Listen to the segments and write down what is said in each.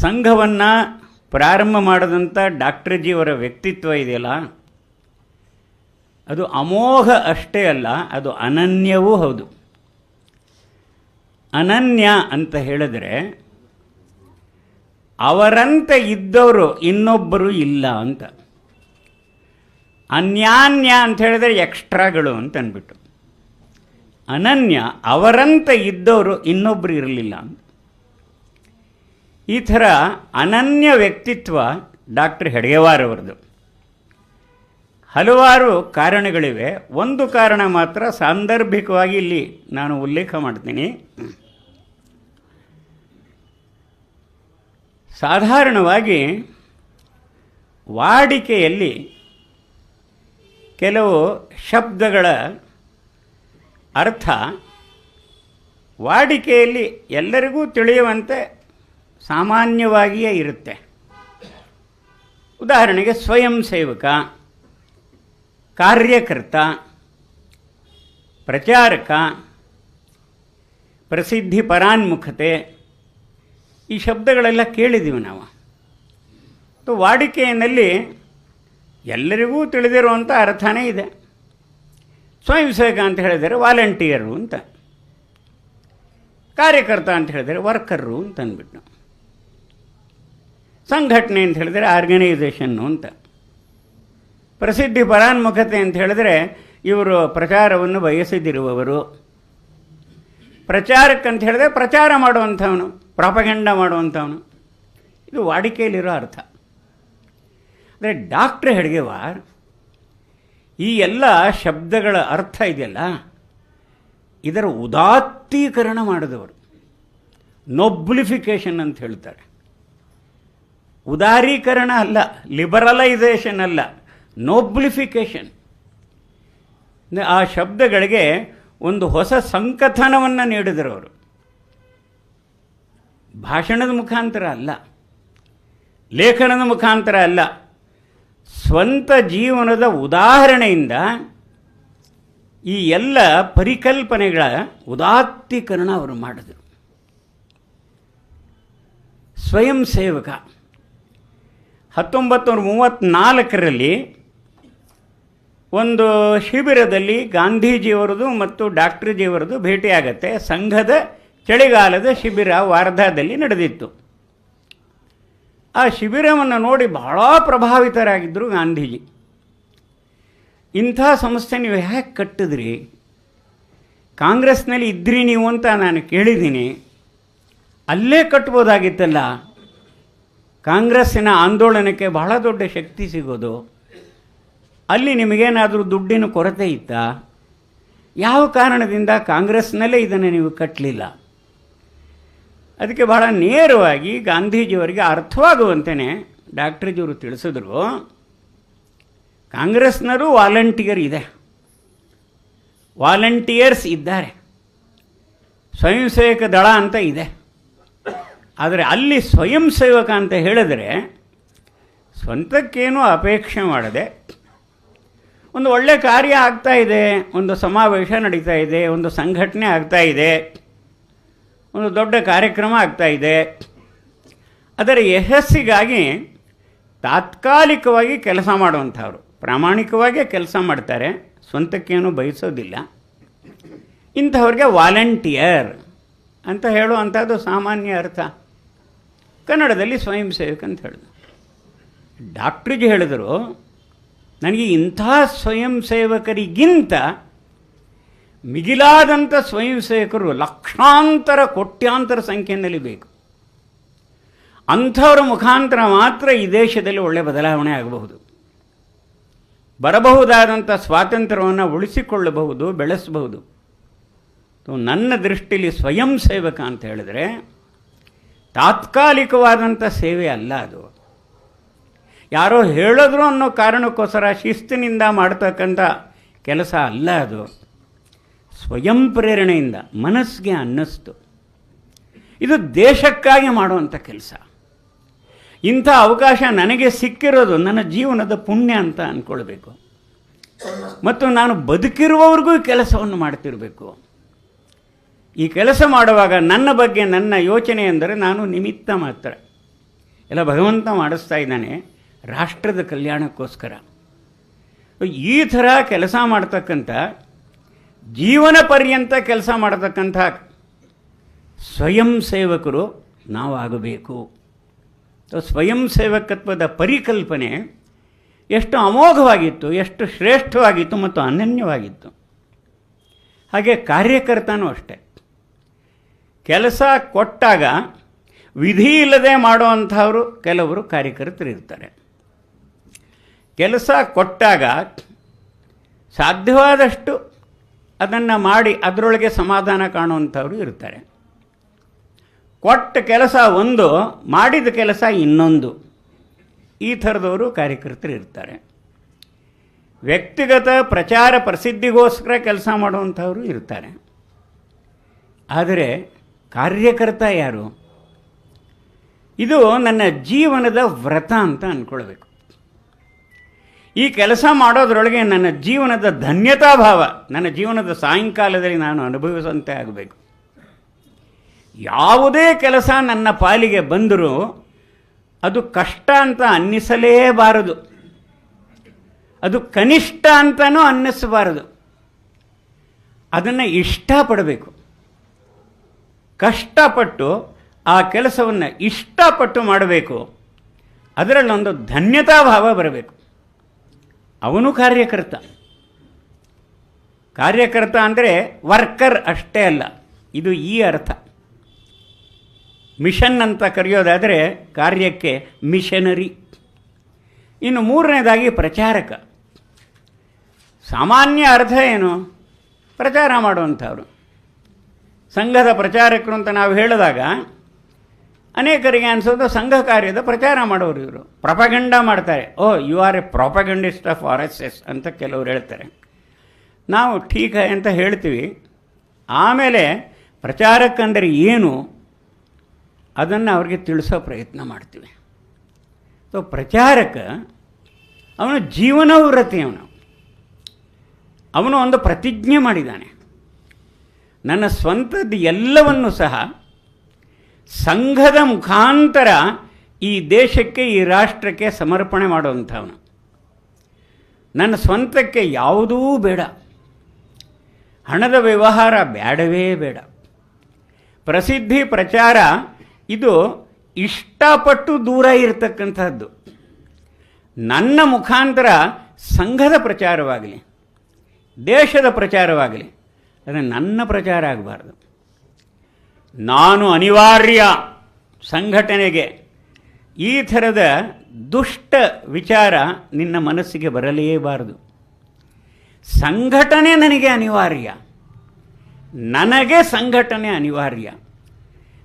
ಸಂಘವನ್ನು ಪ್ರಾರಂಭ ಮಾಡಿದಂಥ ಡಾಕ್ಟರ್ಜಿಯವರ ವ್ಯಕ್ತಿತ್ವ ಇದೆಯಲ್ಲ? ಅದು ಅಮೋಘ ಅಷ್ಟೇ ಅಲ್ಲ, ಅದು ಅನನ್ಯವೂ ಹೌದು. ಅನನ್ಯ ಅಂತ ಹೇಳಿದ್ರೆ, ಅವರಂತೆ ಇದ್ದವರು ಇನ್ನೊಬ್ಬರು ಇಲ್ಲ ಅಂತ. ಅನ್ಯಾನ್ಯ ಅಂತ ಹೇಳಿದ್ರೆ ಎಕ್ಸ್ಟ್ರಾಗಳು ಅಂತ ಅಂದ್ಬಿಟ್ಟು ಅನನ್ಯ ಅವರಂತೆ ಇದ್ದವರು ಇನ್ನೊಬ್ಬರು ಇರಲಿಲ್ಲ ಅಂತ. ಈ ಥರ ಅನನ್ಯ ವ್ಯಕ್ತಿತ್ವ ಡಾಕ್ಟರ್ ಹೆಡ್ಗೆವಾರವ್ರದ್ದು ಹಲವಾರು ಕಾರಣಗಳಿವೆ. ಒಂದು ಕಾರಣ ಮಾತ್ರ ಸಾಂದರ್ಭಿಕವಾಗಿ ಇಲ್ಲಿ ನಾನು ಉಲ್ಲೇಖ ಮಾಡ್ತೀನಿ. ಸಾಧಾರಣವಾಗಿ ವಾಡಿಕೆಯಲ್ಲಿ ಕೆಲವು ಶಬ್ದಗಳ ಅರ್ಥ ವಾಡಿಕೆಯಲ್ಲಿ ಎಲ್ಲರಿಗೂ ತಿಳಿಯುವಂತೆ ಸಾಮಾನ್ಯವಾಗಿಯೇ ಇರುತ್ತೆ. ಉದಾಹರಣೆಗೆ ಸ್ವಯಂ ಸೇವಕ, ಕಾರ್ಯಕರ್ತ, ಪ್ರಚಾರಕ, ಪ್ರಸಿದ್ಧಿ ಪರಾನ್ಮುಖತೆ, ಈ ಶಬ್ದಗಳೆಲ್ಲ ಕೇಳಿದ್ದೀವಿ ನಾವು. ವಾಡಿಕೆಯಲ್ಲಿ ಎಲ್ಲರಿಗೂ ತಿಳಿದಿರುವಂಥ ಅರ್ಥನೇ ಇದೆ. ಸ್ವಯಂ ಸೇವಕ ಅಂತ ಹೇಳಿದರೆ ವಾಲಂಟಿಯರು ಅಂತ, ಕಾರ್ಯಕರ್ತ ಅಂತ ಹೇಳಿದರೆ ವರ್ಕರ್ರು ಅಂತ ಅಂದ್ಬಿಟ್ಟು ಸಂಘಟನೆ ಅಂತ ಹೇಳಿದರೆ ಆರ್ಗನೈಸೇಷನ್ನು ಅಂತ. ಪ್ರಸಿದ್ಧಿ ಪರಾನ್ಮುಖತೆ ಅಂತ ಹೇಳಿದರೆ ಇವರು ಪ್ರಚಾರವನ್ನು ಬಯಸದಿರುವವರು. ಪ್ರಚಾರಕ್ಕಂತ ಹೇಳಿದ್ರೆ ಪ್ರಚಾರ ಮಾಡುವಂಥವನು ಪ್ರಾಪಗೆಂಡ ಮಾಡುವಂಥವನು. ಇದು ವಾಡಿಕೆಯಲ್ಲಿರೋ ಅರ್ಥ. ಅಂದರೆ ಡಾಕ್ಟ್ರ್ ಹೆಡ್ಗೆವಾರ್ ಈ ಎಲ್ಲ ಶಬ್ದಗಳ ಅರ್ಥ ಇದೆಯಲ್ಲ, ಇದರ ಉದಾತ್ತೀಕರಣ ಮಾಡಿದವರು. ನೊಬ್ಲಿಫಿಕೇಷನ್ ಅಂತ ಹೇಳ್ತಾರೆ. ಉದಾರೀಕರಣ ಅಲ್ಲ ಲಿಬರಲೈಸೇಷನ್ ಅಲ್ಲ ನೋಬ್ಲಿಫಿಕೇಷನ್ ಆ ಶಬ್ದಗಳಿಗೆ ಒಂದು ಹೊಸ ಸಂಕಥನವನ್ನು ನೀಡಿದರು ಅವರು. ಭಾಷಣದ ಮುಖಾಂತರ ಅಲ್ಲ, ಲೇಖನದ ಮುಖಾಂತರ ಅಲ್ಲ, ಸ್ವಂತ ಜೀವನದ ಉದಾಹರಣೆಯಿಂದ ಈ ಎಲ್ಲ ಪರಿಕಲ್ಪನೆಗಳ ಉದಾತ್ತೀಕರಣ ಅವರು ಮಾಡಿದರು. ಸ್ವಯಂ ಸೇವಕ. ಹತ್ತೊಂಬತ್ತು ನೂರ ಮೂವತ್ತ್ನಾಲ್ಕರಲ್ಲಿ ಒಂದು ಶಿಬಿರದಲ್ಲಿ ಗಾಂಧೀಜಿಯವರದು ಮತ್ತು ಡಾಕ್ಟರ್ಜಿಯವರದು ಭೇಟಿಯಾಗತ್ತೆ. ಸಂಘದ ಚಳಿಗಾಲದ ಶಿಬಿರ ವಾರ್ಧಾದಲ್ಲಿ ನಡೆದಿತ್ತು. ಆ ಶಿಬಿರವನ್ನು ನೋಡಿ ಬಹಳ ಪ್ರಭಾವಿತರಾಗಿದ್ದರು ಗಾಂಧೀಜಿ. ಇಂಥ ಸಂಸ್ಥೆ ನೀವು ಹೇಗೆ ಕಟ್ಟಿದ್ರಿ? ಕಾಂಗ್ರೆಸ್ನಲ್ಲಿ ಇದ್ರಿ ನೀವು ಅಂತ ನಾನು ಕೇಳಿದ್ದೀನಿ. ಅಲ್ಲೇ ಕಟ್ಬೋದಾಗಿತ್ತಲ್ಲ? ಕಾಂಗ್ರೆಸ್ಸಿನ ಆಂದೋಲನಕ್ಕೆ ಬಹಳ ದೊಡ್ಡ ಶಕ್ತಿ ಸಿಗೋದು. ಅಲ್ಲಿ ನಿಮಗೇನಾದರೂ ದುಡ್ಡಿನ ಕೊರತೆ ಇತ್ತಾ? ಯಾವ ಕಾರಣದಿಂದ ಕಾಂಗ್ರೆಸ್ನಲ್ಲೇ ಇದನ್ನು ನೀವು ಕಟ್ಟಲಿಲ್ಲ ಅದಕ್ಕೆ ಬಹಳ ನೇರವಾಗಿ ಗಾಂಧೀಜಿಯವರಿಗೆ ಅರ್ಥವಾಗುವಂತೆಯೇ ಡಾಕ್ಟ್ರಿಜಿಯವರು ತಿಳಿಸಿದ್ರು ಕಾಂಗ್ರೆಸ್ನರು ವಾಲಂಟಿಯರ್ ಇದೆ. ವಾಲಂಟಿಯರ್ಸ್ ಇದ್ದಾರೆ. ಸ್ವಯಂ ಸೇವಕ ದಳ ಅಂತ ಇದೆ. ಆದರೆ ಅಲ್ಲಿ ಸ್ವಯಂ ಸೇವಕ ಅಂತ ಹೇಳಿದರೆ ಸ್ವಂತಕ್ಕೇನೂ ಅಪೇಕ್ಷೆ ಮಾಡದೆ ಒಂದು ಒಳ್ಳೆ ಕಾರ್ಯ ಆಗ್ತಾ ಇದೆ, ಒಂದು ಸಮಾವೇಶ ನಡೀತಾ ಇದೆ, ಒಂದು ಸಂಘಟನೆ ಆಗ್ತಾ ಇದೆ, ಒಂದು ದೊಡ್ಡ ಕಾರ್ಯಕ್ರಮ ಆಗ್ತಾ ಇದೆ. ಅದರ ಯಶಸ್ಸಿಗಾಗಿ ತಾತ್ಕಾಲಿಕವಾಗಿ ಕೆಲಸ ಮಾಡುವಂಥವ್ರು, ಪ್ರಾಮಾಣಿಕವಾಗಿ ಕೆಲಸ ಮಾಡ್ತಾರೆ, ಸ್ವಂತಕ್ಕೇನು ಬಯಸೋದಿಲ್ಲ. ಇಂಥವ್ರಿಗೆ ವಾಲಂಟಿಯರ್ ಅಂತ ಹೇಳುವಂಥದ್ದು ಸಾಮಾನ್ಯ ಅರ್ಥ. ಕನ್ನಡದಲ್ಲಿ ಸ್ವಯಂ ಸೇವಕ ಅಂತ ಹೇಳಿದ್ರು. ಡಾಕ್ಟ್ರಿಗೆ ಹೇಳಿದರು, ನನಗೆ ಇಂಥ ಸ್ವಯಂ ಸೇವಕರಿಗಿಂತ ಮಿಗಿಲಾದಂಥ ಸ್ವಯಂ ಸೇವಕರು ಲಕ್ಷಾಂತರ, ಕೋಟ್ಯಾಂತರ ಸಂಖ್ಯೆಯಲ್ಲಿ ಬೇಕು. ಅಂಥವರ ಮುಖಾಂತರ ಮಾತ್ರ ಈ ದೇಶದಲ್ಲಿ ಒಳ್ಳೆಯ ಬದಲಾವಣೆ ಆಗಬಹುದು. ಬರಬಹುದಾದಂಥ ಸ್ವಾತಂತ್ರ್ಯವನ್ನು ಉಳಿಸಿಕೊಳ್ಳಬಹುದು, ಬೆಳೆಸಬಹುದು. ನನ್ನ ದೃಷ್ಟಿಯಲ್ಲಿ ಸ್ವಯಂ ಸೇವಕ ಅಂತ ಹೇಳಿದ್ರೆ ತಾತ್ಕಾಲಿಕವಾದಂಥ ಸೇವೆ ಅಲ್ಲ ಅದು. ಯಾರೋ ಹೇಳಿದ್ರು ಅನ್ನೋ ಕಾರಣಕ್ಕೋಸ್ಕರ ಶಿಸ್ತಿನಿಂದ ಮಾಡ್ತಕ್ಕಂಥ ಕೆಲಸ ಅಲ್ಲ ಅದು. ಸ್ವಯಂ ಪ್ರೇರಣೆಯಿಂದ, ಮನಸ್ಸಿಗೆ ಅನ್ನಿಸ್ತು. ಇದು ದೇಶಕ್ಕಾಗಿ ಮಾಡುವಂಥ ಕೆಲಸ. ಇಂಥ ಅವಕಾಶ ನನಗೆ ಸಿಕ್ಕಿರೋದು ನನ್ನ ಜೀವನದ ಪುಣ್ಯ ಅಂತ ಅಂದ್ಕೊಳ್ಬೇಕು ಮತ್ತು ನಾನು ಬದುಕಿರುವವ್ರಿಗೂ ಕೆಲಸವನ್ನು ಮಾಡ್ತಿರಬೇಕು. ಈ ಕೆಲಸ ಮಾಡುವಾಗ ನನ್ನ ಬಗ್ಗೆ ನನ್ನ ಯೋಚನೆ ಎಂದರೆ ನಾನು ನಿಮಿತ್ತ ಮಾತ್ರ. ಎಲ್ಲ ಭಗವಂತ ಮಾಡಿಸ್ತಾ ಇದ್ದಾನೆ ರಾಷ್ಟ್ರದ ಕಲ್ಯಾಣಕ್ಕೋಸ್ಕರ. ಈ ಥರ ಕೆಲಸ ಮಾಡ್ತಕ್ಕಂಥ, ಜೀವನ ಪರ್ಯಂತ ಕೆಲಸ ಮಾಡತಕ್ಕಂಥ ಸ್ವಯಂ ಸೇವಕರು ನಾವಾಗಬೇಕು. ಸ್ವಯಂ ಸೇವಕತ್ವದ ಪರಿಕಲ್ಪನೆ ಎಷ್ಟು ಅಮೋಘವಾಗಿತ್ತು, ಎಷ್ಟು ಶ್ರೇಷ್ಠವಾಗಿತ್ತು ಮತ್ತು ಅನನ್ಯವಾಗಿತ್ತು. ಹಾಗೆ ಕಾರ್ಯಕರ್ತನೂ ಅಷ್ಟೆ. ಕೆಲಸ ಕೊಟ್ಟಾಗ ವಿಧಿ ಇಲ್ಲದೆ ಮಾಡುವಂಥವರು ಕೆಲವರು ಕಾರ್ಯಕರ್ತರು ಇರ್ತಾರೆ ಕೆಲಸ ಕೊಟ್ಟಾಗ ಸಾಧ್ಯವಾದಷ್ಟು ಅದನ್ನು ಮಾಡಿ ಅದರೊಳಗೆ ಸಮಾಧಾನ ಕಾಣುವಂಥವರು ಇರ್ತಾರೆ ಕೊಟ್ಟ ಕೆಲಸ ಒಂದು, ಮಾಡಿದ ಕೆಲಸ ಇನ್ನೊಂದು. ಈ ಥರದವರು ಕಾರ್ಯಕರ್ತರು ಇರ್ತಾರೆ ವ್ಯಕ್ತಿಗತ ಪ್ರಚಾರ ಪ್ರಸಿದ್ಧಿಗೋಸ್ಕರ ಕೆಲಸ ಮಾಡುವಂಥವರು ಇರ್ತಾರೆ ಆದರೆ ಕಾರ್ಯಕರ್ತ ಯಾರು? ಇದು ನನ್ನ ಜೀವನದ ವ್ರತ ಅಂತ ಅಂದ್ಕೊಳ್ಬೇಕು ಈ ಕೆಲಸ ಮಾಡೋದ್ರೊಳಗೆ ನನ್ನ ಜೀವನದ ಧನ್ಯತಾ ಭಾವ ನನ್ನ ಜೀವನದ ಸಾಯಂಕಾಲದಲ್ಲಿ ನಾನು ಅನುಭವಿಸುವಂತೆ ಆಗಬೇಕು. ಯಾವುದೇ ಕೆಲಸ ನನ್ನ ಪಾಲಿಗೆ ಬಂದರೂ ಅದು ಕಷ್ಟ ಅಂತ ಅನ್ನಿಸಲೇಬಾರದು. ಅದು ಕನಿಷ್ಠ ಅಂತಲೂ ಅನ್ನಿಸಬಾರದು. ಅದನ್ನು ಇಷ್ಟಪಡಬೇಕು. ಕಷ್ಟಪಟ್ಟು ಆ ಕೆಲಸವನ್ನು ಇಷ್ಟಪಟ್ಟು ಮಾಡಬೇಕು. ಅದರಲ್ಲೊಂದು ಧನ್ಯತಾ ಭಾವ ಬರಬೇಕು. ಅವನು ಕಾರ್ಯಕರ್ತ. ಕಾರ್ಯಕರ್ತ ಅಂದರೆ ವರ್ಕರ್ ಅಷ್ಟೇ ಅಲ್ಲ, ಇದು ಈ ಅರ್ಥ. ಮಿಷನ್ ಅಂತ ಕರೆಯೋದಾದರೆ ಕಾರ್ಯಕ್ಕೆ ಮಿಷನರಿ. ಇನ್ನು ಮೂರನೇದಾಗಿ ಪ್ರಚಾರಕ. ಸಾಮಾನ್ಯ ಅರ್ಥ ಏನು? ಪ್ರಚಾರ ಮಾಡುವಂಥವ್ರು. ಸಂಘದ ಪ್ರಚಾರಕರು ಅಂತ ನಾವು ಹೇಳಿದಾಗ ಅನೇಕರಿಗೆ ಅನಿಸೋದು ಸಂಘ ಕಾರ್ಯದ ಪ್ರಚಾರ ಮಾಡೋರು ಇವರು. ಪ್ರಪಗಂಡ ಮಾಡ್ತಾರೆ. ಓ you are a propagandist of R S S ಅಂತ ಕೆಲವರು ಹೇಳ್ತಾರೆ. ನಾವು ಠೀಕ ಅಂತ ಹೇಳ್ತೀವಿ. ಆಮೇಲೆ ಪ್ರಚಾರಕ್ಕಂದರೆ ಏನು ಅದನ್ನು ಅವ್ರಿಗೆ ತಿಳಿಸೋ ಪ್ರಯತ್ನ ಮಾಡ್ತೀವಿ. ಸೊ ಪ್ರಚಾರಕ, ಅವನು ಜೀವನ ವೃತ್ತಿ ಅವನು. ಅವನು ಒಂದು ಪ್ರತಿಜ್ಞೆ ಮಾಡಿದ್ದಾನೆ. ನನ್ನ ಸ್ವಂತದ್ದು ಎಲ್ಲವನ್ನು ಸಹ ಸಂಘದ ಮುಖಾಂತರ ಈ ದೇಶಕ್ಕೆ, ಈ ರಾಷ್ಟ್ರಕ್ಕೆ ಸಮರ್ಪಣೆ ಮಾಡುವಂಥವನು. ನನ್ನ ಸ್ವಂತಕ್ಕೆ ಯಾವುದೂ ಬೇಡ. ಹಣದ ವ್ಯವಹಾರ ಬೇಡವೇ ಬೇಡ. ಪ್ರಸಿದ್ಧಿ ಪ್ರಚಾರ ಇದು ಇಷ್ಟಪಟ್ಟು ದೂರ ಇರತಕ್ಕಂಥದ್ದು. ನನ್ನ ಮುಖಾಂತರ ಸಂಘದ ಪ್ರಚಾರವಾಗಲಿ, ದೇಶದ ಪ್ರಚಾರವಾಗಲಿ ಅದು ನನ್ನ ಪ್ರಚಾರ ಆಗಬಾರ್ದು. ನಾನು ಅನಿವಾರ್ಯ ಸಂಘಟನೆಗೆ ಈ ಥರದ ದುಷ್ಟ ವಿಚಾರ ನಿನ್ನ ಮನಸ್ಸಿಗೆ ಬರಲೇಬಾರದು. ಸಂಘಟನೆ ನನಗೆ ಅನಿವಾರ್ಯ. ನನಗೆ ಸಂಘಟನೆ ಅನಿವಾರ್ಯ.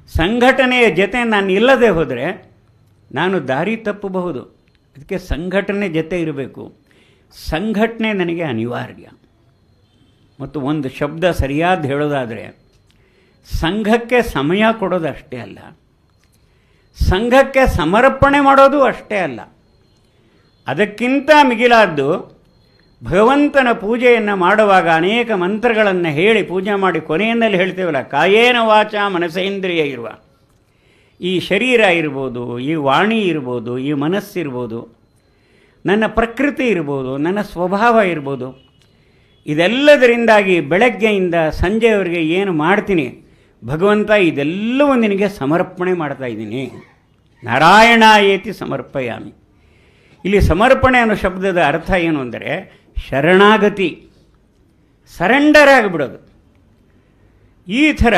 ಸಂಘಟನೆಯ ಜೊತೆ ನಾನು ಇಲ್ಲದೆ ಹೋದರೆ ನಾನು ದಾರಿ ತಪ್ಪಬಹುದು. ಅದಕ್ಕೆ ಸಂಘಟನೆ ಜೊತೆ ಇರಬೇಕು. ಸಂಘಟನೆ ನನಗೆ ಅನಿವಾರ್ಯ. ಮತ್ತು ಒಂದು ಶಬ್ದ ಸರಿಯಾದ ಹೇಳೋದಾದರೆ, ಸಂಘಕ್ಕೆ ಸಮಯ ಕೊಡೋದು ಅಷ್ಟೇ ಅಲ್ಲ. ಸಂಘಕ್ಕೆ ಸಮರ್ಪಣೆ ಮಾಡೋದು ಅಷ್ಟೇ ಅಲ್ಲ. ಅದಕ್ಕಿಂತ ಮಿಗಿಲಾದ್ದು, ಭಗವಂತನ ಪೂಜೆಯನ್ನು ಮಾಡುವಾಗ ಅನೇಕ ಮಂತ್ರಗಳನ್ನು ಹೇಳಿ ಪೂಜೆ ಮಾಡಿ ಕೊನೆಯಲ್ಲಿ ಹೇಳ್ತೇವಲ್ಲ, ಕಾಯೇನ ವಾಚ ಮನಸೇಂದ್ರಿಯ ಇರುವ. ಈ ಶರೀರ ಇರ್ಬೋದು, ಈ ವಾಣಿ ಇರ್ಬೋದು, ಈ ಮನಸ್ಸಿರ್ಬೋದು, ನನ್ನ ಪ್ರಕೃತಿ ಇರ್ಬೋದು, ನನ್ನ ಸ್ವಭಾವ ಇರ್ಬೋದು ಇದೆಲ್ಲದರಿಂದಾಗಿ ಬೆಳಗ್ಗೆಯಿಂದ ಸಂಜೆಯವರೆಗೆ ಏನು ಮಾಡ್ತೀನಿ? ಭಗವಂತ, ಇದೆಲ್ಲವೂ ನಿನಗೆ ಸಮರ್ಪಣೆ ಮಾಡ್ತಾ ಇದ್ದೀನಿ. ನಾರಾಯಣ ಏತಿ ಸಮರ್ಪಯಾಮಿ. ಇಲ್ಲಿ ಸಮರ್ಪಣೆ ಅನ್ನೋ ಶಬ್ದದ ಅರ್ಥ ಏನು ಅಂದರೆ, ಶರಣಾಗತಿ. ಸರೆಂಡರ್ ಆಗಿಬಿಡೋದು ಈ ಥರ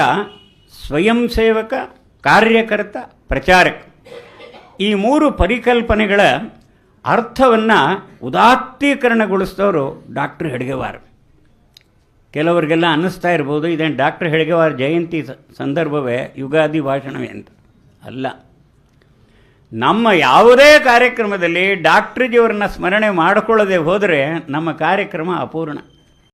ಸ್ವಯಂ ಸೇವಕ, ಕಾರ್ಯಕರ್ತ, ಪ್ರಚಾರಕ, ಈ ಮೂರು ಪರಿಕಲ್ಪನೆಗಳ ಅರ್ಥವನ್ನು ಉದಾತ್ತೀಕರಣಗೊಳಿಸಿದವರು ಡಾಕ್ಟರ್ ಹೆಡ್ಗೆವಾರ್. ಕೆಲವರಿಗೆಲ್ಲ ಅನ್ನಿಸ್ತಾ ಇರ್ಬೋದು. ಇದೇನು ಡಾಕ್ಟರ್ ಹೇಳಿಗೆವಾರ ಜಯಂತಿ ಸಂದರ್ಭವೇ ಯುಗಾದಿ ಭಾಷಣವೇ ಅಂತ. ಅಲ್ಲ. ನಮ್ಮ ಯಾವುದೇ ಕಾರ್ಯಕ್ರಮದಲ್ಲಿ ಡಾಕ್ಟ್ರಿಜಿಯವ್ರನ್ನ ಸ್ಮರಣೆ ಮಾಡಿಕೊಳ್ಳದೆ ಹೋದರೆ ನಮ್ಮ ಕಾರ್ಯಕ್ರಮ ಅಪೂರ್ಣ.